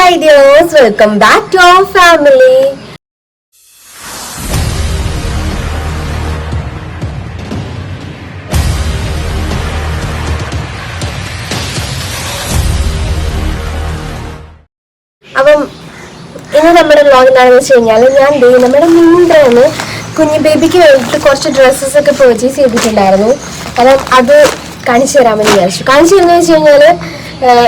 Hi dears welcome back to our family അപ്പം ഇന്ന് നമ്മുടെ വ്ളോഗ് എന്താണെന്ന് വെച്ച് കഴിഞ്ഞാൽ ഞാൻ നമ്മുടെ മിന്ത്രന്ന് കുഞ്ഞു ബേബിക്ക് വേണ്ടിയിട്ട് കുറച്ച് ഡ്രസ്സസ് ഒക്കെ പർച്ചേസ് ചെയ്തിട്ടുണ്ടായിരുന്നു. കാരണം അത് കാണിച്ചു തരാമെന്ന് വിചാരിച്ചു. കാണിച്ചു തരുന്നതെന്ന് വെച്ച് കഴിഞ്ഞാൽ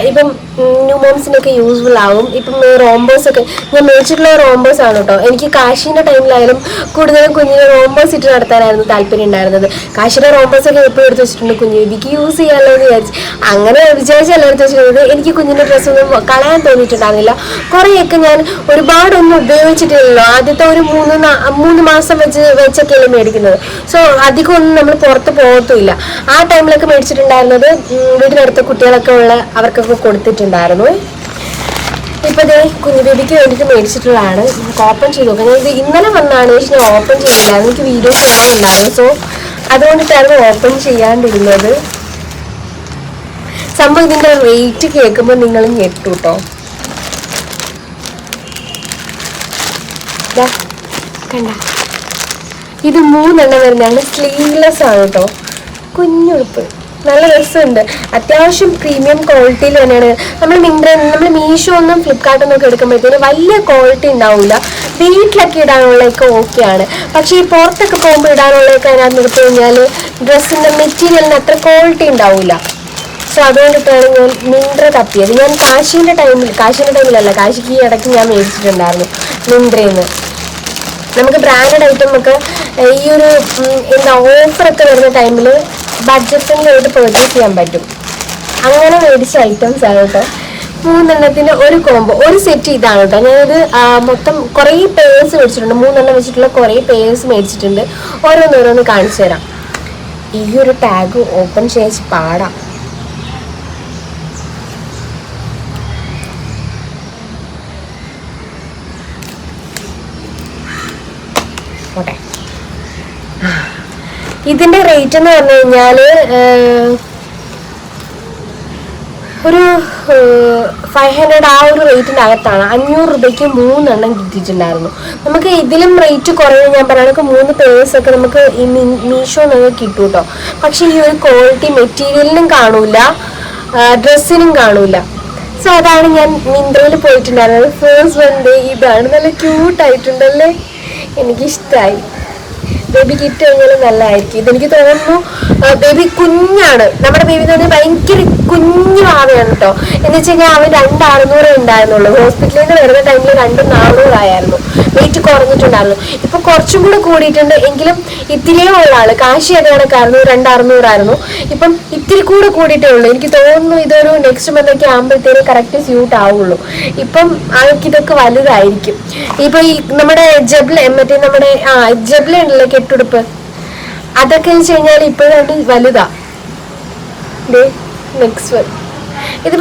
ഇപ്പം ന്യൂ മോംസിനൊക്കെ യൂസ്ഫുൾ ആവും. ഇപ്പം റോംബോസ് ഒക്കെ ഞാൻ മേടിച്ചിട്ടുള്ള റോംബോസ് ആണ് കേട്ടോ എനിക്ക് കാശിന്റെ ടൈമിലായാലും കൂടുതലും കുഞ്ഞിനെ റോംബോസ് ഇട്ട് നടത്താനായിരുന്നു താല്പര്യം ഉണ്ടായിരുന്നത്. കാശിയുടെ റോംബോസ് ഒക്കെ എപ്പോഴും എടുത്ത് വെച്ചിട്ടുണ്ട് കുഞ്ഞു. ബേബിക്ക് യൂസ് ചെയ്യാമല്ലോ എന്ന് വിചാരിച്ചു. അങ്ങനെ വിചാരിച്ചല്ല എടുത്ത് വെച്ചിരുന്നത് എനിക്ക് കുഞ്ഞിന്റെ ഡ്രസ്സൊന്നും കളയാൻ തോന്നിയിട്ടുണ്ടായിരുന്നില്ല. കുറേയൊക്കെ ഞാൻ ഒരുപാടൊന്നും ഉപയോഗിച്ചിട്ടില്ലല്ലോ ആദ്യത്തെ ഒരു മൂന്ന് മൂന്ന് മാസം വെച്ച് വെച്ചൊക്കെയല്ലേ മേടിക്കുന്നത്. സോ അധികം ഒന്നും നമ്മൾ പുറത്ത് പോകത്തുമില്ല. ആ ടൈമിലൊക്കെ മേടിച്ചിട്ടുണ്ടായിരുന്നത് വീട്ടിനടുത്ത് കുട്ടികളൊക്കെ ഉള്ള അവർക്കൊക്കെ കൊടുത്തിട്ടുണ്ടായിരുന്നു ഇപ്പൊ ദേ കുഞ്ഞുബേബിക്ക് വേണ്ടിട്ട് മേടിച്ചിട്ടുള്ളതാണ്. നമുക്ക് ഓപ്പൺ ചെയ്ത് നോക്കാം. ഞാൻ ഇത് ഇന്നലെ വന്നാണ് പക്ഷെ ഞാൻ ഓപ്പൺ ചെയ്തില്ല. എനിക്ക് വീഡിയോ കാണാനുണ്ടായിരുന്നു. സോ അതുകൊണ്ടിട്ടായിരുന്നു ഓപ്പൺ ചെയ്യാണ്ടിരുന്നത്. സംഭവം ഇതിന്റെ റേറ്റ് കേൾക്കുമ്പോൾ നിങ്ങൾ ഞെട്ടു കേട്ടോ. കണ്ട. ഇത് മൂന്നെണ്ണം വരുന്നതാണ്. സ്ലീവ്ലെസ് ആണ് കേട്ടോ. കുഞ്ഞുടുപ്പ് നല്ല രസമുണ്ട്. അത്യാവശ്യം പ്രീമിയം ക്വാളിറ്റിയിൽ തന്നെയാണ്. നമ്മൾ മിന്ത്ര നമ്മൾ മീഷോ ഒന്നും ഫ്ലിപ്കാർട്ട് ഒന്നും ഒക്കെ എടുക്കുമ്പോഴത്തേന് വലിയ ക്വാളിറ്റി ഉണ്ടാവില്ല വീട്ടിലൊക്കെ ഇടാനുള്ളതൊക്കെ ഓക്കെയാണ് പക്ഷേ ഈ പുറത്തൊക്കെ പോകുമ്പോൾ ഇടാനുള്ളതൊക്കെ അതിനകത്ത് എടുത്തു കഴിഞ്ഞാൽ ഡ്രസ്സിന്റെ മെറ്റീരിയലിന് അത്ര ക്വാളിറ്റി ഉണ്ടാവില്ല സോ അതുകൊണ്ടിട്ടാണ് ഞാൻ മിന്ത്ര തപ്പിയത്. ഞാൻ കാശിന്റെ ടൈമിൽ കാശിന്റെ ടൈമിലല്ല കാശിക്ക് ഈ ഇടയ്ക്ക് ഞാൻ മേടിച്ചിട്ടുണ്ടായിരുന്നു മിന്ത്രയിൽ നമുക്ക് ബ്രാൻഡഡ് ഐറ്റം ഒക്കെ ഈ ഒരു എന്താ ഓഫറൊക്കെ വരുന്ന ടൈമിൽ ബഡ്ജറ്റ് ഫ്രണ്ട്ലിയായിട്ട് പർച്ചേസ് ചെയ്യാൻ പറ്റും. അങ്ങനെ മേടിച്ച ഐറ്റംസ് ആണ് കേട്ടോ മൂന്നെണ്ണത്തിന്റെ ഒരു കോംബോ ഒരു സെറ്റ് ഇതാണ് കേട്ടോ ഞാനിത് മൊത്തം കുറേ പേഴ്സ് മേടിച്ചിട്ടുണ്ട്. മൂന്നെണ്ണം വെച്ചിട്ടുള്ള കുറേ പേഴ്സ് മേടിച്ചിട്ടുണ്ട്. ഓരോന്നോരോന്ന് കാണിച്ചു തരാം. ഈ ഒരു ടാഗ് ഓപ്പൺ ചെയ്ത് പാടാം. പോട്ടെ. ഇതിന്റെ റേറ്റ് എന്ന് പറഞ്ഞു കഴിഞ്ഞാൽ ഒരു ഫൈവ് ഹൺഡ്രഡ് ആ ഒരു റേറ്റിന്റെ അകത്താണ്. അഞ്ഞൂറ് രൂപയ്ക്ക് മൂന്നെണ്ണം കിട്ടിയിട്ടുണ്ടായിരുന്നു. നമുക്ക് ഇതിലും റേറ്റ് കുറവ് ഞാൻ പറയുകയാണെങ്കിൽ മൂന്ന് പേഴ്സ് ഒക്കെ നമുക്ക് ഈ മീഷോ നിന്ന് കിട്ടും കേട്ടോ പക്ഷേ ഈ ഒരു ക്വാളിറ്റി മെറ്റീരിയലിനും കാണൂല ഡ്രസ്സിനും കാണൂല. സോ അതാണ് ഞാൻ മിന്ത്രയിൽ പോയിട്ടുണ്ടായിരുന്നത്. ഫേഴ്സ് വൺ ഡേ ഇതാണ്. നല്ല ക്യൂട്ടായിട്ടുണ്ടല്ലേ എനിക്കിഷ്ടമായി ബേബി കിറ്റ് കഴിഞ്ഞാലും നല്ലതായിരിക്കും. ഇതെനിക്ക് തോന്നുന്നു ബേബി കുഞ്ഞാണ്. നമ്മുടെ ബേബി എന്ന് പറഞ്ഞാൽ ഭയങ്കര കുഞ്ഞു ആവയാണ് കേട്ടോ. എന്ന് വെച്ച് കഴിഞ്ഞാൽ അവൻ രണ്ട് അറുന്നൂറേ ഉണ്ടായിരുന്നുള്ളൂ. ഹോസ്പിറ്റലിൽ നിന്ന് വരുന്ന ടൈമിൽ രണ്ടും നാനൂറായിരുന്നു വെയിറ്റ് കുറഞ്ഞിട്ടുണ്ടായിരുന്നു. ഇപ്പൊ കുറച്ചും കൂടെ കൂടിയിട്ടുണ്ട്. എങ്കിലും ഇത്തിരിയേ ഉള്ള ആൾ. കാശി അത് കണക്കായിരുന്നു രണ്ട് അറുന്നൂറായിരുന്നു ഇപ്പം ഇത്തിരി കൂടെ കൂടിയിട്ടേ ഉള്ളൂ. എനിക്ക് തോന്നുന്നു ഇതൊരു നെക്സ്റ്റ് മന്ത് ഒക്കെ ആകുമ്പോഴത്തേനും കറക്റ്റ് സ്യൂട്ട് ആവുള്ളൂ. ഇപ്പം ആൾക്ക് ഇതൊക്കെ വലുതായിരിക്കും. ഇപ്പൊ ഈ നമ്മുടെ ജബ്ല മറ്റേ നമ്മുടെ ആ ജബ്ല ഉണ്ടല്ലോ കെട്ടുടുപ്പ്. അതൊക്കെ വെച്ച് കഴിഞ്ഞാൽ ഇപ്പോഴാണ് വലുതാ. നെക്സ്റ്റ് വൺ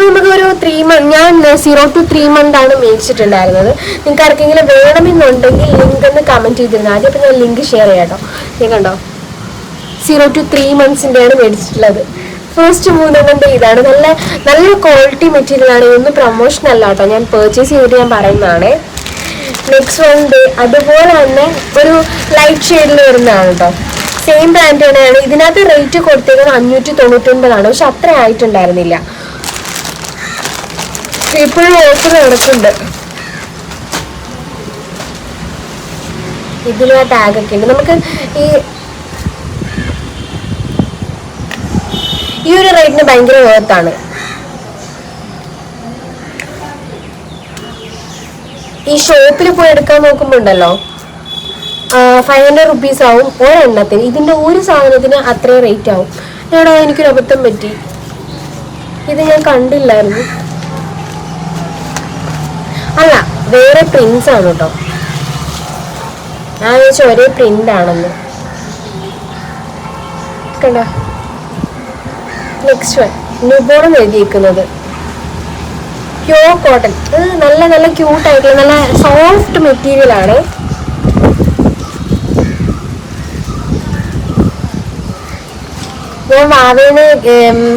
നമുക്ക് ഒരു ത്രീ മന്ത് ഞാൻ സീറോ ടു ത്രീ മന്ത് ആണ് മേടിച്ചിട്ടുണ്ടായിരുന്നത്. നിങ്ങൾക്ക് ആർക്കെങ്കിലും വേണമെന്നുണ്ടെങ്കിൽ ലിങ്ക് ഒന്ന് കമന്റ് ചെയ്തിരുന്നു? ആദ്യം ഞാൻ ലിങ്ക് ഷെയർ ചെയ്യാം കേട്ടോ കണ്ടോ? സീറോ ടു ത്രീ മന്ത്സിന്റെയാണ് മേടിച്ചിട്ടുള്ളത്. ഫസ്റ്റ് മൂന്നെണ്ണന്റെ ഇതാണ്. നല്ല നല്ല ക്വാളിറ്റി മെറ്റീരിയൽ ആണ്. ഇതൊന്നും പ്രൊമോഷൻ അല്ല കേട്ടോ. ഞാൻ പർച്ചേസ് ചെയ്തിട്ട് ഞാൻ പറയുന്നതാണ്. നെക്സ്റ്റ് വൺ ഡേ അതുപോലെ തന്നെ ഒരു ലൈറ്റ് ഷെയ്ഡിൽ വരുന്നതാണ് കേട്ടോ. സെയിം ബ്രാൻഡ് തന്നെയാണ്. ഇതിനകത്ത് റേറ്റ് കൊടുത്തേക്കുന്നത് അഞ്ഞൂറ്റി തൊണ്ണൂറ്റൊൻപതാണ് പക്ഷെ അത്ര ആയിട്ടുണ്ടായിരുന്നില്ല. ഇപ്പോഴും ഓഫർ നടക്കുന്നുണ്ട്. ഇതിലും ആ ടാഗ് ഒക്കെ ഉണ്ട്. നമുക്ക് ഈ ഈ ഒരു റേറ്റിന് ഭയങ്കര വേർത്താണ് ഈ ഷോപ്പിൽ പോയി എടുക്കാൻ നോക്കുമ്പോൾ ഉണ്ടല്ലോ. ഫൈവ് ഹൺഡ്രഡ് റുപ്പീസ് ആവും ഒരെണ്ണത്തിന് ഇതിന്റെ ഒരു സാധനത്തിന് അത്രയും റേറ്റ് ആവും. എടാ എനിക്കൊരു അബദ്ധം പറ്റി. ഇത് ഞാൻ കണ്ടില്ലായിരുന്നു. അല്ല വേറെ പ്രിന്റ്സ് ആണ് കേട്ടോ ഞാൻ വെച്ചാൽ ഒരേ പ്രിന്റ് ആണെന്ന്. കണ്ടോ? നെക്സ്റ്റ് വൺ ന്യൂബോൺ എഴുതിയിരിക്കുന്നത് പ്യോർ കോട്ടൺ ഇത് നല്ല നല്ല ക്യൂട്ടായിട്ടുള്ള നല്ല സോഫ്റ്റ് മെറ്റീരിയൽ ആണ്. ഞാൻ വാവേനെ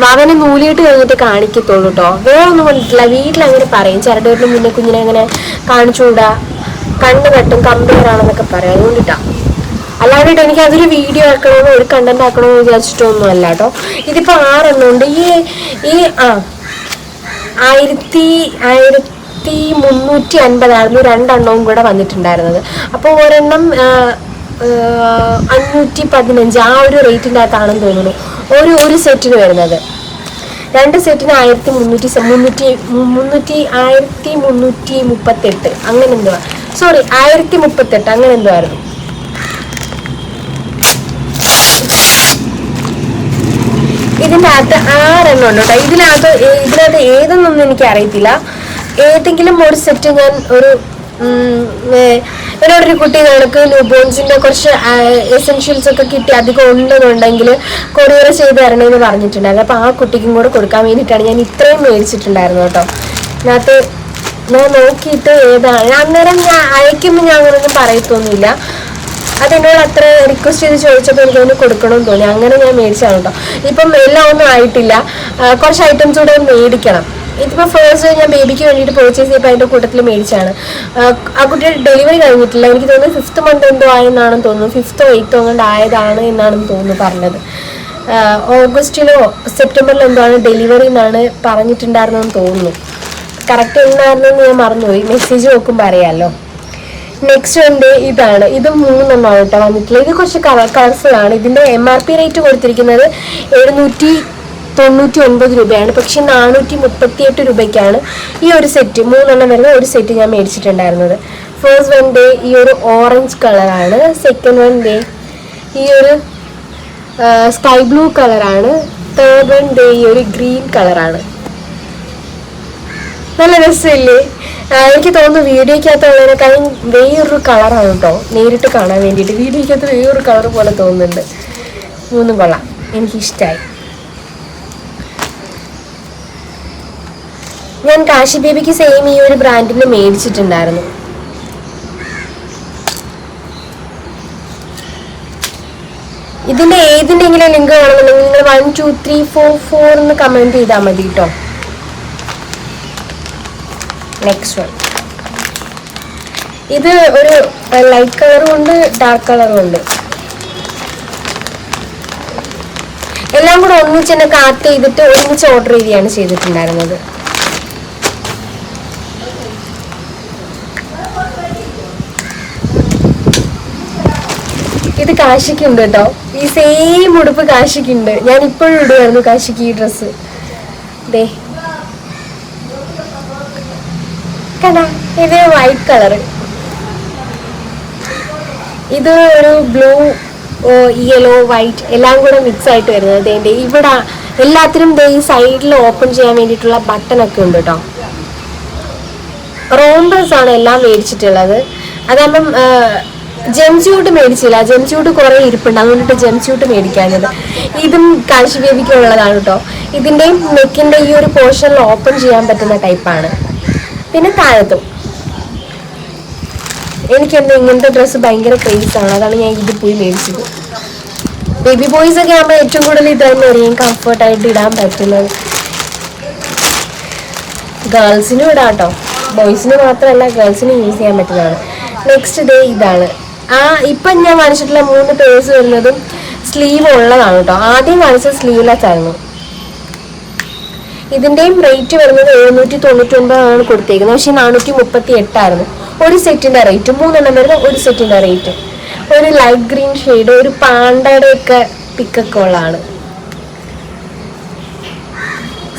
വാവേനെ നൂലിയിട്ട് കഴിഞ്ഞിട്ട് കാണിക്കത്തുള്ളൂ കേട്ടോ വേറെ ഒന്നും വന്നിട്ടില്ല. വീട്ടിൽ അങ്ങനെ പറയും. ചരടുവരിന് മുന്നേ കുഞ്ഞിനെ അങ്ങനെ കാണിച്ചുകൂടാ? കണ്ണ് കെട്ടും കമ്പയർ ആണെന്നൊക്കെ പറയാം. അതുകൊണ്ടിട്ടാ. അല്ലാതെ എനിക്ക് അതൊരു വീഡിയോ ആക്കണമെന്നോ ഒരു കണ്ടന്റ് ആക്കണമെന്ന് വിചാരിച്ചിട്ടൊന്നും അല്ല കേട്ടോ ഇതിപ്പോ ആറെണ്ണം ഉണ്ട് ഈ ഈ ആ. ആയിരത്തി ആയിരത്തി മുന്നൂറ്റി അൻപതായിരുന്നു രണ്ടെണ്ണവും കൂടെ വന്നിട്ടുണ്ടായിരുന്നത്. അപ്പോൾ ഒരെണ്ണം അഞ്ഞൂറ്റി പതിനഞ്ച് ആ ഒരു റേറ്റിന്റെ അകത്താണെന്ന് തോന്നുന്നു. ഒരു ഒരു സെറ്റിന് വരുന്നത്. രണ്ട് സെറ്റിന് ആയിരത്തി മുന്നൂറ്റി മുന്നൂറ്റി മുന്നൂറ്റി ആയിരത്തി മുന്നൂറ്റി മുപ്പത്തെട്ട്. അങ്ങനെ എന്തുവാ സോറി ആയിരത്തി മുപ്പത്തെട്ട്. അങ്ങനെ എന്തുവായിരുന്നു ഇതിന്റെ അകത്ത് ആറെണ്ണം ഉണ്ട് കേട്ടോ. ഇതിനകത്ത് ഇതിനകത്ത് ഏതെന്നൊന്നും എനിക്ക് അറിയത്തില്ല ഏതെങ്കിലും ഒരു സെറ്റ് ഞാൻ ഒരു എന്നോടൊരു കുട്ടി കണക്ക് ന്യൂബോൺസിന്റെ കുറച്ച് എസെൻഷ്യൽസ് ഒക്കെ കിട്ടി അധികം ഉണ്ടെന്നുണ്ടെങ്കിൽ കൊറിയർ ചെയ്ത് തരണമെന്ന് പറഞ്ഞിട്ടുണ്ടായിരുന്നു. അപ്പോൾ ആ കുട്ടിക്കും കൂടെ കൊടുക്കാൻ വേണ്ടിയിട്ടാണ് ഞാൻ ഇത്രയും മേടിച്ചിട്ടുണ്ടായിരുന്നു കേട്ടോ. അതിനകത്ത് ഞാൻ നോക്കിയിട്ട് ഏതാണ്. അന്നേരം ഞാൻ അയക്കുമ്പോൾ ഞാൻ അങ്ങനെയൊന്നും പറയത്തൊന്നുമില്ല. അതെന്നോട് അത്ര റിക്വസ്റ്റ് ചെയ്ത് ചോദിച്ചപ്പോൾ എനിക്ക് കൊടുക്കണമെന്ന് തോന്നി. അങ്ങനെ ഞാൻ മേടിച്ചതാണ് കേട്ടോ. ഇപ്പം എല്ലാം ഒന്നും ആയിട്ടില്ല. കുറച്ച് ഐറ്റംസ് കൂടെ മേടിക്കണം. ഇതിപ്പോൾ ഫേസ്റ്റ് ഞാൻ ബേബിക്ക് വേണ്ടിയിട്ട് പർച്ചേസ് ചെയ്തപ്പോൾ അതിന്റെ കൂട്ടത്തിൽ മേടിച്ചാണ് ആ, കുട്ടിയുടെ ഡെലിവറി കഴിഞ്ഞിട്ടില്ല. എനിക്ക് തോന്നുന്നു ഫിഫ്ത്ത് മന്ത് എന്തോ ആയെന്നാണെന്ന് തോന്നുന്നു. ഫിഫ്ത്തോ എയ്ത്തോ അങ്ങോട്ട് ആയതാണ് എന്നാണെന്ന് തോന്നുന്നു പറഞ്ഞത്. ഓഗസ്റ്റിലോ സെപ്റ്റംബറിലോ എന്തോ ആണ് ഡെലിവറി എന്നാണ് പറഞ്ഞിട്ടുണ്ടായിരുന്നെന്ന് തോന്നുന്നു. കറക്റ്റ് എന്നായിരുന്നെന്ന് ഞാൻ മറന്നുപോയി. മെസ്സേജ് നോക്കുമ്പോൾ അറിയാമല്ലോ നെക്സ്റ്റ് ഉണ്ട് ഇതാണ്. ഇത് മൂന്നെണ്ണമാണ് കേട്ടോ വന്നിട്ടുള്ളത്. ഇത് കുറച്ച് കളർ കളർഫുൾ ആണ്. ഇതിന്റെ എം ആർ പി റേറ്റ് കൊടുത്തിരിക്കുന്നത് എഴുന്നൂറ്റി തൊണ്ണൂറ്റി ഒൻപത് രൂപയാണ്. പക്ഷെ നാനൂറ്റി മുപ്പത്തി എട്ട് രൂപയ്ക്കാണ് ഈ ഒരു സെറ്റ് മൂന്നെണ്ണം വരുന്ന ഒരു സെറ്റ് ഞാൻ മേടിച്ചിട്ടുണ്ടായിരുന്നത്. ഫസ്റ്റ് വൺ ഡേ ഈ ഒരു ഓറഞ്ച് കളറാണ് സെക്കൻഡ് വൺ ഡേ ഈ ഒരു സ്കൈ ബ്ലൂ കളറാണ് തേർഡ് വൺ ഡേ ഈ ഒരു ഗ്രീൻ കളറാണ് നല്ല രസമില്ലേ? എനിക്ക് തോന്നുന്നു വീഡിയോക്കകത്തുള്ളതിനേക്കാളും വേറൊരു കളറാണ് കേട്ടോ നേരിട്ട് കാണാൻ വേണ്ടിയിട്ട് വീഡിയോക്കകത്ത് വേറൊരു കളർ പോലെ തോന്നുന്നുണ്ട്. മൂന്നും കൊള്ളാം. എനിക്കിഷ്ടമായി ഞാൻ കാശി ബേബിക്ക് സെയിം ഈ ഒരു ബ്രാൻഡിന് മേടിച്ചിട്ടുണ്ടായിരുന്നു. ഇതിന്റെ ഏതിന്റെങ്കിലും ലിങ്ക് വേണമെന്നുണ്ടെങ്കിൽ നിങ്ങൾ one two three four four എന്ന് കമന്റ് ചെയ്താൽ മതി കേട്ടോ നെക്സ്റ്റ് വൺ ഇത് ഒരു ലൈറ്റ് കളറും ഉണ്ട് ഡാർക്ക് കളറും ഉണ്ട്. എല്ലാം കൂടെ ഒന്നിച്ച് തന്നെ കാത്ത് ചെയ്തിട്ട് ഒരുമിച്ച് ഓർഡർ ചെയ്യുകയാണ് ചെയ്തിട്ടുണ്ടായിരുന്നത്. ഇത് കാശിക്കുണ്ട് കേട്ടോ. ഈ സെയിം ഉടുപ്പ് കാശിക്കുണ്ട്. ഞാൻ ഇപ്പോഴും ഇടുമായിരുന്നു കാശിക്ക് ഈ ഡ്രസ്സ് ദേ. കണ്ടാ ഇത് വൈറ്റ് കളർ ഇത് ഒരു ബ്ലൂ യെല്ലോ വൈറ്റ് എല്ലാം കൂടെ മിക്സ് ആയിട്ട് വരുന്നത്. എന്റെ ഇവിടെ എല്ലാത്തിനും ദേ ഈ സൈഡിൽ ഓപ്പൺ ചെയ്യാൻ വേണ്ടിയിട്ടുള്ള ബട്ടൺ ഒക്കെ ഉണ്ട് കേട്ടോ. റോംബസ് ആണ് എല്ലാം മേടിച്ചിട്ടുള്ളത്. അതാകുമ്പം ജംസ്യൂട്ട് മേടിച്ചില്ല. ജംസ്യൂട്ട് കുറേ ഇരിപ്പുണ്ട്. അതുകൊണ്ടിട്ട് ജംസ്യൂട്ട് മേടിക്കാഞ്ഞത്. ഇതും കാശി ബേബിക്ക് ഉള്ളതാണ് കേട്ടോ ഇതിന്റെയും നെക്കിന്റെ ഈ ഒരു പോർഷനിൽ ഓപ്പൺ ചെയ്യാൻ പറ്റുന്ന ടൈപ്പാണ്. പിന്നെ താഴത്തും. എനിക്കെന്താ ഇങ്ങനത്തെ ഡ്രസ്സ് ഭയങ്കര ക്രേസ് ആണ് അതാണ് ഞാൻ ഇത് പോയി മേടിച്ചത്. ബേബി ബോയ്സ് ഒക്കെ ആകുമ്പോൾ ഏറ്റവും കൂടുതൽ ഇത് തന്നെ അറിയാം കംഫർട്ടായിട്ട് ഇടാൻ പറ്റുന്നത്. ഗേൾസിനും ഇടാം കേട്ടോ ബോയ്സിന് മാത്രമല്ല ഗേൾസിനും യൂസ് ചെയ്യാൻ പറ്റുന്നതാണ്. നെക്സ്റ്റ് ഡേ ഇതാണ്. ആ ഇപ്പം ഞാൻ കാണിച്ചിട്ടുള്ള മൂന്ന് പേഴ്സ് വരുന്നതും സ്ലീവ് ഉള്ളതാണ് കേട്ടോ ആദ്യം കാണിച്ചത് സ്ലീവ്ലെസ് ആയിരുന്നു ഇതിന്റെയും റേറ്റ് വരുന്നത് എഴുന്നൂറ്റി തൊണ്ണൂറ്റി ഒൻപതാണ് കൊടുത്തേക്കുന്നത്. പക്ഷെ നാനൂറ്റി മുപ്പത്തി എട്ടായിരുന്നു ഒരു സെറ്റിന്റെ റേറ്റ് മൂന്നെണ്ണം വരുന്ന ഒരു സെറ്റിന്റെ റേറ്റ് ഒരു ലൈറ്റ് ഗ്രീൻ ഷെയ്ഡ് ഒരു പാണ്ടയുടെ ഒക്കെ പിക്കൊക്കെ ഉള്ളതാണ്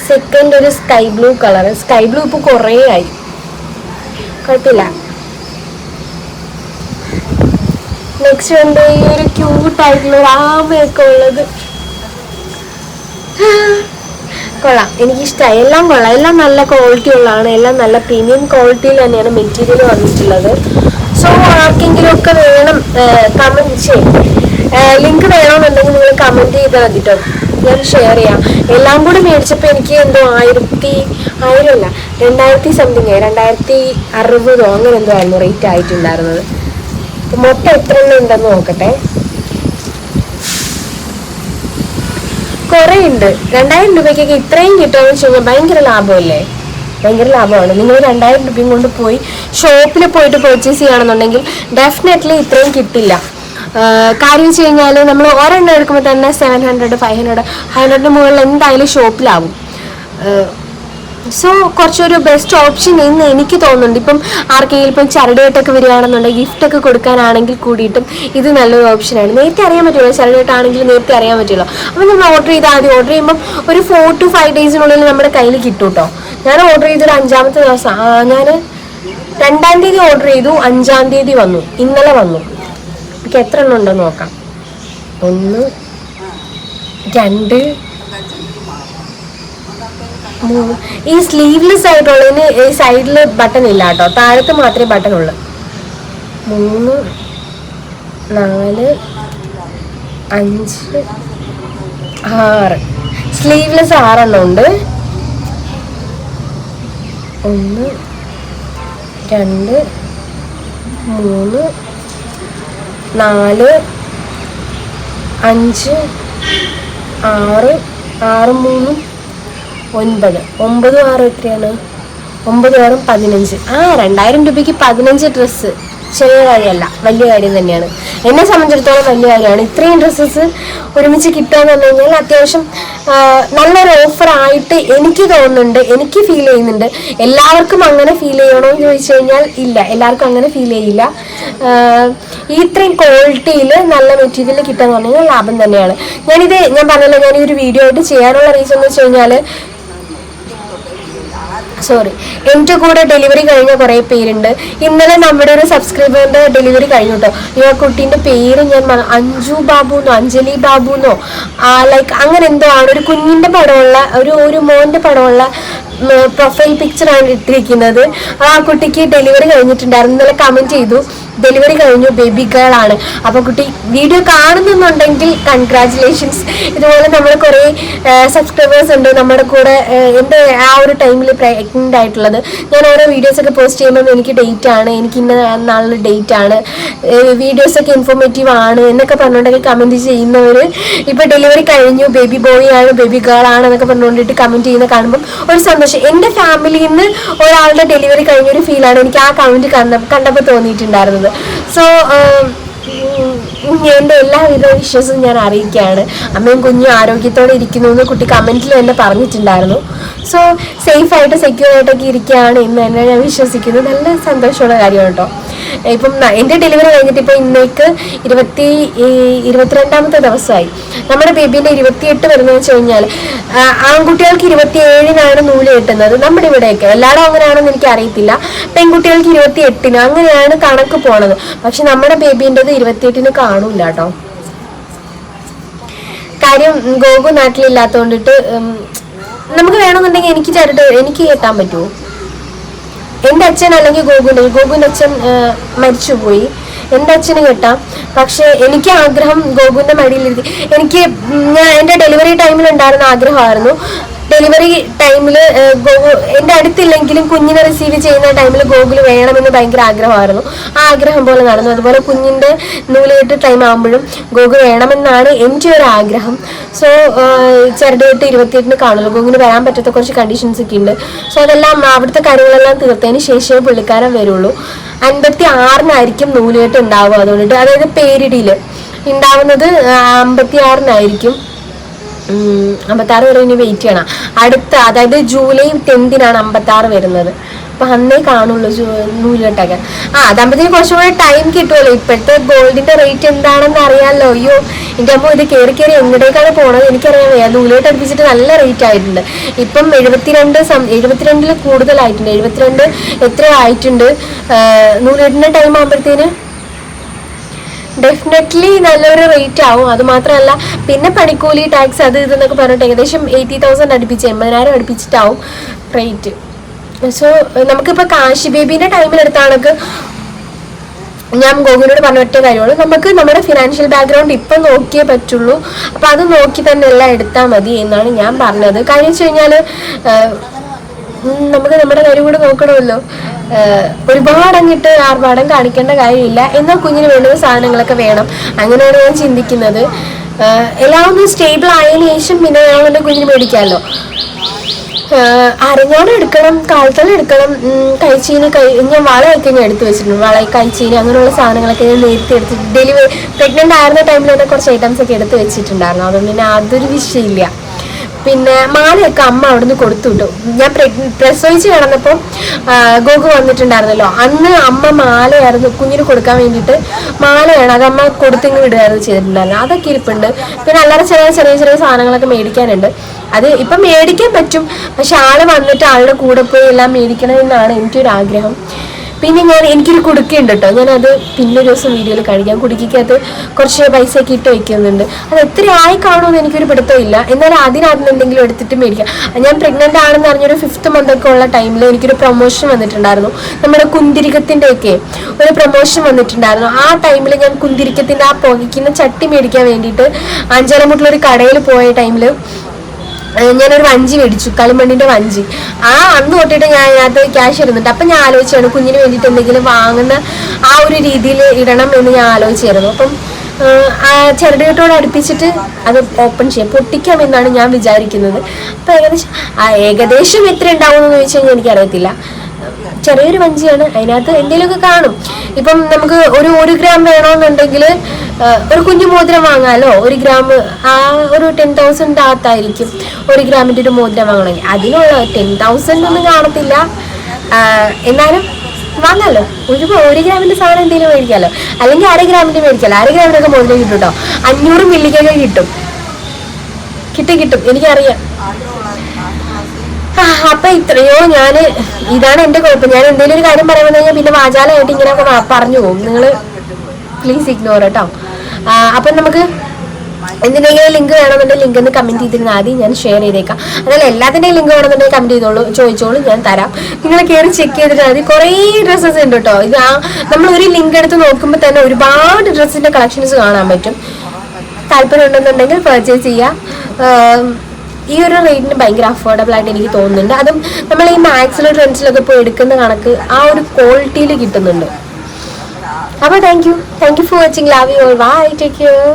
സെക്കൻഡ് ഒരു sky blue colour sky blue ഇപ്പൊ കുറേ ആയി. കുഴപ്പമില്ല. നെക്സ്റ്റ് ഉണ്ട് ഈ ഒരു ക്യൂട്ട് ആയിട്ടുള്ള ഒരു ആമയൊക്കെ ഉള്ളത്. കൊള്ളാം. എനിക്കിഷ്ടമായി എല്ലാം കൊള്ളാം. എല്ലാം നല്ല ക്വാളിറ്റി ഉള്ളതാണ്. എല്ലാം നല്ല പ്രീമിയം ക്വാളിറ്റിയിൽ തന്നെയാണ് മെറ്റീരിയൽ വന്നിട്ടുള്ളത്. സോ ആർക്കെങ്കിലും ഒക്കെ വേണം കമന്റ് ചെയ്യും. ലിങ്ക് വേണമെന്നുണ്ടെങ്കിൽ നിങ്ങൾ കമന്റ് ചെയ്താൽ മതി കേട്ടോ ഞാൻ ഷെയർ ചെയ്യാം. എല്ലാം കൂടി മേടിച്ചപ്പോൾ എനിക്ക് എന്തോ ആയിരത്തി ആയിരമല്ല രണ്ടായിരത്തി സംതിങ് രണ്ടായിരത്തി അറുപതോ അങ്ങനെ എന്തോ ആയിരുന്നു റേറ്റ് ആയിട്ടുണ്ടായിരുന്നത്. മൊത്തം എത്ര എണ്ണം ഉണ്ടെന്ന് നോക്കട്ടെ. കുറേ ഉണ്ട് രണ്ടായിരം രൂപയ്ക്കൊക്കെ ഇത്രയും കിട്ടുമെന്ന് വെച്ച് കഴിഞ്ഞാൽ ഭയങ്കര ലാഭമല്ലേ? ഭയങ്കര ലാഭമാണ്. നിങ്ങൾ രണ്ടായിരം രൂപയും കൊണ്ട് പോയി ഷോപ്പിൽ പോയിട്ട് പർച്ചേസ് ചെയ്യുകയാണെന്നുണ്ടെങ്കിൽ ഡെഫിനറ്റ്ലി ഇത്രയും കിട്ടില്ല. കാര്യം വെച്ച് കഴിഞ്ഞാൽ നമ്മൾ ഒരെണ്ണം എടുക്കുമ്പോൾ തന്നെ സെവൻ ഹൺഡ്രഡ് ഫൈവ് ഹൺഡ്രഡ് ഹൺഡ്രഡിന് മുകളിൽ എന്തായാലും ഷോപ്പിലാവും സോ കുറച്ചൊരു ബെസ്റ്റ് ഓപ്ഷൻ ഇന്ന് എനിക്ക് തോന്നുന്നുണ്ട്. ഇപ്പം ആർക്കെങ്കിലും ഇപ്പം ചരടുകെട്ടൊക്കെ വരികയാണെന്നുണ്ടെങ്കിൽ ഗിഫ്റ്റ് ഒക്കെ കൊടുക്കാനാണെങ്കിൽ കൂടിയിട്ടും ഇത് നല്ലൊരു ഓപ്ഷനാണ് നേരത്തെ അറിയാൻ പറ്റുമല്ലോ ചരടുകെട്ടാണെങ്കിൽ നേരത്തെ അറിയാൻ പറ്റുമല്ലോ. അപ്പം നമ്മൾ ഓർഡർ ചെയ്ത് ആദ്യം ഓർഡർ ചെയ്യുമ്പം ഒരു ഫോർ ടു ഫൈവ് ഡേയ്സിനുള്ളിൽ നമ്മുടെ കയ്യിൽ കിട്ടും കേട്ടോ ഞാൻ ഓർഡർ ചെയ്തൊരു അഞ്ചാമത്തെ ദിവസം ഞാൻ രണ്ടാം തീയതി ഓർഡർ ചെയ്തു അഞ്ചാം തീയതി വന്നു ഇന്നലെ വന്നു. എനിക്ക് എത്ര എണ്ണം ഉണ്ടെന്ന് നോക്കാം. ഒന്ന് രണ്ട് മൂന്ന് ഈ സ്ലീവ്ലെസ് ആയിട്ടുള്ളതിന് ഈ സൈഡിൽ ബട്ടൺ ഇല്ല കേട്ടോ. താഴത്ത് മാത്രമേ ബട്ടൺ ഉള്ളൂ. മൂന്ന് നാല് അഞ്ച് ആറ്. സ്ലീവ്ലെസ് ആറെണ്ണം ഉണ്ട്. ഒന്ന് രണ്ട് മൂന്ന് നാല് അഞ്ച് ആറ് ആറും മൂന്നും ഒൻപത്. ഒമ്പതും ആറ് എത്രയാണ്? ഒമ്പത് ആറും പതിനഞ്ച്. ആ രണ്ടായിരം രൂപയ്ക്ക് പതിനഞ്ച് ഡ്രസ്സ് ചെറിയ കാര്യമല്ല. വലിയ കാര്യം തന്നെയാണ്. എന്നെ സംബന്ധിച്ചിടത്തോളം വലിയ കാര്യമാണ്. ഇത്രയും ഡ്രസ്സസ് ഒരുമിച്ച് കിട്ടുക എന്ന് പറഞ്ഞു കഴിഞ്ഞാൽ അത്യാവശ്യം നല്ലൊരു ഓഫർ ആയിട്ട് എനിക്ക് തോന്നുന്നുണ്ട്. എനിക്ക് ഫീൽ ചെയ്യുന്നുണ്ട്. എല്ലാവർക്കും അങ്ങനെ ഫീൽ ചെയ്യണോ എന്ന് ചോദിച്ചു കഴിഞ്ഞാൽ ഇല്ല. എല്ലാവർക്കും അങ്ങനെ ഫീൽ ചെയ്യില്ല. ഇത്രയും ക്വാളിറ്റിയിൽ നല്ല മെറ്റീരിയൽ കിട്ടുക എന്ന് പറഞ്ഞു കഴിഞ്ഞാൽ ലാഭം തന്നെയാണ്. ഞാനിത് ഞാൻ പറഞ്ഞല്ലോ ഞാൻ ഈ ഒരു വീഡിയോ ആയിട്ട് ചെയ്യാനുള്ള റീസൺ എന്ന് വെച്ച് കഴിഞ്ഞാൽ സോറി എന്റെ കൂടെ ഡെലിവറി കഴിഞ്ഞ കുറേ പേരുണ്ട്. ഇന്നലെ നമ്മുടെ ഒരു സബ്സ്ക്രൈബറിന്റെ ഡെലിവറി കഴിഞ്ഞു കേട്ടോ ഈ കുട്ടീന്റെ പേര് ഞാൻ അഞ്ജു ബാബു എന്നോ അഞ്ജലി ബാബു എന്നോ ലൈക്ക് അങ്ങനെ എന്തോ ആണ്. ഒരു കുഞ്ഞിന്റെ പടമുള്ള ഒരു ഒരു മോന്റെ പടമുള്ള പ്രൊഫൈൽ പിക്ചറാണ് ഇട്ടിരിക്കുന്നത്. ആ കുട്ടിക്ക് ഡെലിവറി കഴിഞ്ഞിട്ടുണ്ടായിരുന്നു. ഇന്നലെ കമന്റ് ചെയ്തു. ഡെലിവറി കഴിഞ്ഞു ബേബി ഗേൾ ആണ്. അപ്പോൾ കുട്ടി വീഡിയോ കാണുന്നുണ്ടെങ്കിൽ കൺഗ്രാറ്റുലേഷൻസ് ഇതുപോലെ നമ്മൾ കുറേ സബ്സ്ക്രൈബേഴ്സ് ഉണ്ട് നമ്മുടെ കൂടെ എന്റെ ആ ഒരു ടൈമിൽ പ്രഗ്നന്റ് ആയിട്ടുള്ളത്. ഞാൻ ഓരോ വീഡിയോസ് ഒക്കെ പോസ്റ്റ് ചെയ്യുമ്പോൾ എനിക്ക് ഡേറ്റ് ആണ് എനിക്ക് ഇന്ന നാളിൽ ഡേറ്റ് ആണ് വീഡിയോസ് ഒക്കെ ഇൻഫോർമേറ്റീവ് ആണ് എന്നൊക്കെ പറഞ്ഞുകൊണ്ടൊക്കെ കമന്റ് ചെയ്യുന്നവർ ഇപ്പോൾ ഡെലിവറി കഴിഞ്ഞു ബേബി ബോയ് ആണ് ബേബി ഗേൾ ആണ് എന്നൊക്കെ പറഞ്ഞുകൊണ്ടിട്ട് കമന്റ് ചെയ്യുന്ന കാണുമ്പോൾ ഒരു സന്തോഷം. എന്റെ ഫാമിലിയിൽ നിന്ന് ഒരാളുടെ ഡെലിവറി കഴിഞ്ഞൊരു ഫീലാണ് എനിക്ക് ആ കമന്റ് കണ്ട കണ്ടപ്പോൾ തോന്നിയിട്ടുണ്ടായിരുന്നത്. സോ എന്റെ എല്ലാവിധ വിശ്വസും ഞാൻ അറിയിക്കുകയാണ്. അമ്മയും കുഞ്ഞും ആരോഗ്യത്തോടെ ഇരിക്കുന്നു എന്ന് കുട്ടി കമന്റിൽ തന്നെ പറഞ്ഞിട്ടുണ്ടായിരുന്നു. സോ സേഫായിട്ട് സെക്യൂർ ആയിട്ടൊക്കെ ഇരിക്കുകയാണ് എന്ന് തന്നെ ഞാൻ വിശ്വസിക്കുന്നു. നല്ല സന്തോഷമുള്ള കാര്യമാണ് കേട്ടോ. ഇപ്പം എന്റെ ഡെലിവറി കഴിഞ്ഞിട്ട് ഇപ്പോൾ ഇന്നേക്ക് ഇരുപത്തി ഇരുപത്തിരണ്ടാമത്തെ ദിവസമായി. നമ്മുടെ ബേബീന്റെ ഇരുപത്തിയെട്ട് വരുന്നത് വെച്ച് കഴിഞ്ഞാൽ ആൺകുട്ടികൾക്ക് ഇരുപത്തി ഏഴിനാണ് നൂൽ കെട്ടുന്നത്. നമ്മുടെ ഇവിടെയൊക്കെ. എല്ലാവരും അങ്ങനെയാണെന്ന് എനിക്ക് അറിയത്തില്ല. പെൺകുട്ടികൾക്ക് ഇരുപത്തി എട്ടിന് അങ്ങനെയാണ് കണക്ക് പോണത്. പക്ഷെ നമ്മുടെ ബേബീന്റെത് ഇരുപത്തിയെട്ടിന് കാണൂല കേട്ടോ കാര്യം ഗോകു നാട്ടിലില്ലാത്തതുകൊണ്ടിട്ട് നമുക്ക് വേണമെന്നുണ്ടെങ്കിൽ എനിക്ക് ചേർട്ട് എനിക്ക് കെട്ടാൻ പറ്റുമോ എന്റെ അച്ഛൻ അല്ലെങ്കിൽ അച്ഛൻ ആ, മരിച്ചുപോയി. എന്റെ അച്ഛന് കിട്ടാം? പക്ഷേ എനിക്ക് ആഗ്രഹം ഗോകുന്റെ മടിയിലിരുത്തി. എനിക്ക് ഞാൻ എന്റെ ഡെലിവറി ടൈമിൽ ഉണ്ടായിരുന്ന ആഗ്രഹമായിരുന്നു. ഡെലിവറി ടൈമിൽ ഗോകു എന്റെ അടുത്തില്ലെങ്കിലും കുഞ്ഞിനെ റിസീവ് ചെയ്യുന്ന ടൈമിൽ ഗോകുൽ വേണമെന്ന് ഭയങ്കര ആഗ്രഹമായിരുന്നു. ആ ആഗ്രഹം പോലെ നടന്നു. അതുപോലെ കുഞ്ഞിന്റെ നൂലുകെട്ട് ടൈം ആകുമ്പോഴും ഗോകു വേണമെന്നാണ് എന്റെ ഒരു ആഗ്രഹം. സോ ചെറുതായിട്ട് ഇരുപത്തിയെട്ടിന് കാണുള്ളൂ. ഗോകുവിന് വരാൻ പറ്റാത്ത കുറച്ച് കണ്ടീഷൻസ് ഒക്കെ ഉണ്ട്. സോ അതെല്ലാം അവിടുത്തെ കാര്യങ്ങളെല്ലാം തീർത്തതിന് ശേഷമേ പുള്ളിക്കാരൻ വരുള്ളൂ. അൻപത്തി ആറിനായിരിക്കും നൂലുകെട്ട് ഉണ്ടാവുക അതുകൊണ്ടിട്ട്. അതായത് പേരിടിയിൽ ഉണ്ടാവുന്നത് അമ്പത്തി ആറിനായിരിക്കും അമ്പത്താറ് വരെ ഇനി വെയിറ്റ് ചെയ്യണം. അടുത്ത അതായത് ജൂലൈ ടെൻത്തിനാണ് അമ്പത്താറ് വരുന്നത്. അപ്പൊ അന്നേ കാണുള്ളൂ നൂലുണ്ടാക്കാൻ ആ അതാകുമ്പോഴത്തേക്ക് കുറച്ചും കൂടെ ടൈം കിട്ടുമല്ലോ ഇപ്പോഴത്തെ ഗോൾഡിന്റെ റേറ്റ് എന്താണെന്ന് അറിയാമല്ലോ അയ്യോ എന്റെ അമ്മ ഇത് കയറി കയറി എങ്ങോട്ടേക്കാണ് പോണത്? എനിക്കറിയാൻ വയ്യ. നൂലോട്ട് അടുപ്പിച്ചിട്ട് നല്ല റേറ്റ് ആയിട്ടുണ്ട്. ഇപ്പം എഴുപത്തിരണ്ട് സം എഴുപത്തിരണ്ടിൽ കൂടുതലായിട്ടുണ്ട്. എഴുപത്തിരണ്ട് എത്ര ആയിട്ടുണ്ട്. നൂലുകെട്ടിന്റെ ടൈം ആകുമ്പോഴത്തേന് ഡെഫിനറ്റ്ലി നല്ലൊരു റേറ്റ് ആവും. അത് മാത്രമല്ല പിന്നെ പണിക്കൂലി ടാക്സ് അത് ഇതെന്നൊക്കെ പറഞ്ഞിട്ട് ഏകദേശം എയ്റ്റി തൗസൻഡ് അടുപ്പിച്ച് എൺപതിനായിരം അടുപ്പിച്ചിട്ടാവും റേറ്റ് സോ നമുക്കിപ്പോൾ കാശി ബേബീന്റെ ടൈമിലെടുത്താണെങ്കിൽ ഞാൻ ഗോകുലിനോട് പറഞ്ഞ ഒറ്റ കാര്യമാണ് നമുക്ക് നമ്മുടെ ഫിനാൻഷ്യൽ ബാക്ക്ഗ്രൗണ്ട് ഇപ്പം നോക്കിയേ പറ്റുള്ളൂ. അപ്പം അത് നോക്കി തന്നെ എല്ലാം എടുത്താൽ മതി എന്നാണ് ഞാൻ പറഞ്ഞത്. കാര്യം വെച്ച് കഴിഞ്ഞാൽ നമുക്ക് നമ്മുടെ കാര്യം കൂടെ നോക്കണമല്ലോ. ഒരുപാട് അങ്ങിട്ട് ആർഭാടം കാണിക്കേണ്ട കാര്യമില്ല. എന്നാൽ കുഞ്ഞിന് വേണ്ടുന്ന സാധനങ്ങളൊക്കെ വേണം. അങ്ങനെയാണ് ഞാൻ ചിന്തിക്കുന്നത്. എല്ലാം ഒന്ന് സ്റ്റേബിൾ ആയതിനു ശേഷം പിന്നെ ഞാൻ കുഞ്ഞിന് മേടിക്കാമല്ലോ. അരഞ്ഞാണം എടുക്കണം കാൽത്തല എടുക്കണം കൈച്ചീന കൈ ഞാൻ വളയൊക്കെ ഞാൻ എടുത്തു വെച്ചിട്ടുണ്ട്. വള കൈച്ചീന അങ്ങനെയുള്ള സാധനങ്ങളൊക്കെ ഞാൻ നേരത്തെ എടുത്ത് ഡെലിവറി പ്രഗ്നന്റ് ആയിരുന്ന ടൈമിൽ തന്നെ കുറച്ച് ഐറ്റംസ് ഒക്കെ എടുത്ത് വെച്ചിട്ടുണ്ടായിരുന്നു. അതുകൊണ്ട് പിന്നെ അതൊരു വിഷയമില്ല. പിന്നെ മാലയൊക്കെ അമ്മ അവിടുന്ന് കൊടുത്തു വിട്ടു ഞാൻ പ്രസവിച്ച് കിടന്നപ്പോൾ ഗോകു വന്നിട്ടുണ്ടായിരുന്നല്ലോ. അന്ന് അമ്മ മാലയായിരുന്നു കുഞ്ഞിന് കൊടുക്കാൻ വേണ്ടിയിട്ട് മാലയാണ് അത് അമ്മ കൊടുത്തിങ്ങ് വിടുകയായിരുന്നു ചെയ്തിട്ടുണ്ടായിരുന്നു അതൊക്കെ ഇരിപ്പുണ്ട്. പിന്നെ അല്ലാതെ ചെറിയ ചെറിയ ചെറിയ സാധനങ്ങളൊക്കെ മേടിക്കാനുണ്ട്. അത് ഇപ്പം മേടിക്കാൻ പറ്റും. പക്ഷെ ആൾ വന്നിട്ട് ആളുടെ കൂടെ പോയി എല്ലാം മേടിക്കണമെന്നാണ് എനിക്കൊരു ആഗ്രഹം പിന്നെ ഞാൻ എനിക്കൊരു കുടുക്കയുണ്ട് കേട്ടോ ഞാനത് പിന്നെ ഒരു ദിവസം വീഡിയോയിൽ കഴിക്കാം കുടുക്കിക്കകത്ത് കുറച്ച് പൈസയൊക്കെ ഇട്ട് വയ്ക്കുന്നുണ്ട് അത് എത്ര ആയി കാണുമെന്ന് എനിക്കൊരു പിടുത്തമില്ല എന്നാലും അതിനകത്ത് എന്തെങ്കിലും എടുത്തിട്ട് മേടിക്കാം. ഞാൻ പ്രഗ്നന്റ് ആണെന്ന് അറിഞ്ഞൊരു ഫിഫ്ത്ത് മന്ത് ഒക്കെ ഉള്ള ടൈമിൽ എനിക്കൊരു പ്രൊമോഷൻ വന്നിട്ടുണ്ടായിരുന്നു. നമ്മുടെ കുന്തിരിക്കത്തിന്റെ ഒക്കെ ഒരു പ്രൊമോഷൻ വന്നിട്ടുണ്ടായിരുന്നു. ആ ടൈമിൽ ഞാൻ കുന്തിരിക്കത്തിന്റെ ആ പുകയ്ക്കുന്ന ചട്ടി മേടിക്കാൻ വേണ്ടിയിട്ട് അഞ്ചരമുട്ടിലൊരു കടയിൽ പോയ ടൈമിൽ ഞാനൊരു വഞ്ചി മേടിച്ചു? കളിമണ്ണിന്റെ വഞ്ചി. ആ അന്ന് തൊട്ടിട്ട് ഞാൻ അതിനകത്ത് ക്യാഷ് ഇടുന്നുണ്ട് അപ്പം ഞാൻ ആലോചിച്ചാണ് കുഞ്ഞിന് വേണ്ടിയിട്ട് എന്തെങ്കിലും വാങ്ങുന്ന ആ ഒരു രീതിയിൽ ഇടണം എന്ന് ഞാൻ ആലോചിച്ചായിരുന്നു. അപ്പം ആ ചെറുകെട്ടോട് അടുപ്പിച്ചിട്ട് അത് ഓപ്പൺ ചെയ്യാം. പൊട്ടിക്കാം എന്നാണ് ഞാൻ വിചാരിക്കുന്നത്. അപ്പം ഏകദേശം ഏകദേശം എത്ര ഉണ്ടാവും എന്ന് ചോദിച്ചു കഴിഞ്ഞാൽ എനിക്കറിയത്തില്ല. ചെറിയൊരു വഞ്ചിയാണ്. അതിനകത്ത് എന്തെങ്കിലുമൊക്കെ കാണും. ഇപ്പം നമുക്ക് ഒരു ഒരു ഗ്രാം വേണമെന്നുണ്ടെങ്കിൽ ഒരു കുഞ്ഞു മോതിരം വാങ്ങാലോ? ഒരു ഗ്രാം ആ ഒരു ടെൻ തൗസൻഡ് അകത്തായിരിക്കും ഒരു ഗ്രാമിന്റെ ഒരു മോതിരം വാങ്ങണമെങ്കിൽ. അതിനുള്ള ടെൻ തൗസൻഡ് ഒന്നും കാണത്തില്ല. എന്നാലും വാങ്ങാലോ. ഒരു ഒരു ഗ്രാമിന്റെ സാധനം എന്തെങ്കിലും മേടിക്കാലോ. അല്ലെങ്കിൽ അര ഗ്രാമിന്റെ മേടിക്കാലോ. അര ഗ്രാമിനൊക്കെ മോതിരം കിട്ടും കേട്ടോ അഞ്ഞൂറ് മില്ലിക്കൊക്കെ കിട്ടും. കിട്ടും കിട്ടും. എനിക്കറിയാം. അപ്പൊ ഇത്രയോ ഞാൻ ഇതാണ് എന്റെ കുഴപ്പം. ഞാൻ എന്തെങ്കിലും ഒരു കാര്യം പറയുമ്പോൾ പിന്നെ വാചാലമായിട്ട് ഇങ്ങനെ പറഞ്ഞു പോകും. നിങ്ങൾ പ്ലീസ് ഇഗ്നോർ കേട്ടോ. അപ്പൊ നമുക്ക് എന്തിനെങ്കിലും ലിങ്ക് വേണമെന്നുണ്ടെങ്കിൽ ലിങ്ക് ഒന്ന് കമന്റ് ചെയ്തിരുന്ന ആദ്യം ഞാൻ ഷെയർ ചെയ്തേക്കാം. അതല്ല എല്ലാത്തിന്റെയും ലിങ്ക് വേണമെന്നുണ്ടെങ്കിൽ കമന്റ് ചെയ്തോളൂ. ചോദിച്ചോളൂ ഞാൻ തരാം. നിങ്ങൾ കയറി ചെക്ക് ചെയ്തിട്ട് മതി. കുറേ ഡ്രസ്സസ് ഉണ്ട് കേട്ടോ ഇത് നമ്മൾ ഒരു ലിങ്ക് എടുത്ത് നോക്കുമ്പോൾ തന്നെ ഒരുപാട് ഡ്രസ്സിന്റെ കളക്ഷൻസ് കാണാൻ പറ്റും. താല്പര്യം ഉണ്ടെന്നുണ്ടെങ്കിൽ പർച്ചേസ് ചെയ്യാം ഈ ഒരു റേറ്റിന് ഭയങ്കര അഫോർഡബിൾ ആയിട്ട് എനിക്ക് തോന്നുന്നുണ്ട്. അതും നമ്മൾ ഈ മാക്സിലും ട്രെൻഡ്സിലൊക്കെ പോയി എടുക്കുന്ന കണക്ക് ആ ഒരു ക്വാളിറ്റിയിൽ കിട്ടുന്നുണ്ട്. അപ്പോൾ thank you thank you for watching love you bye take care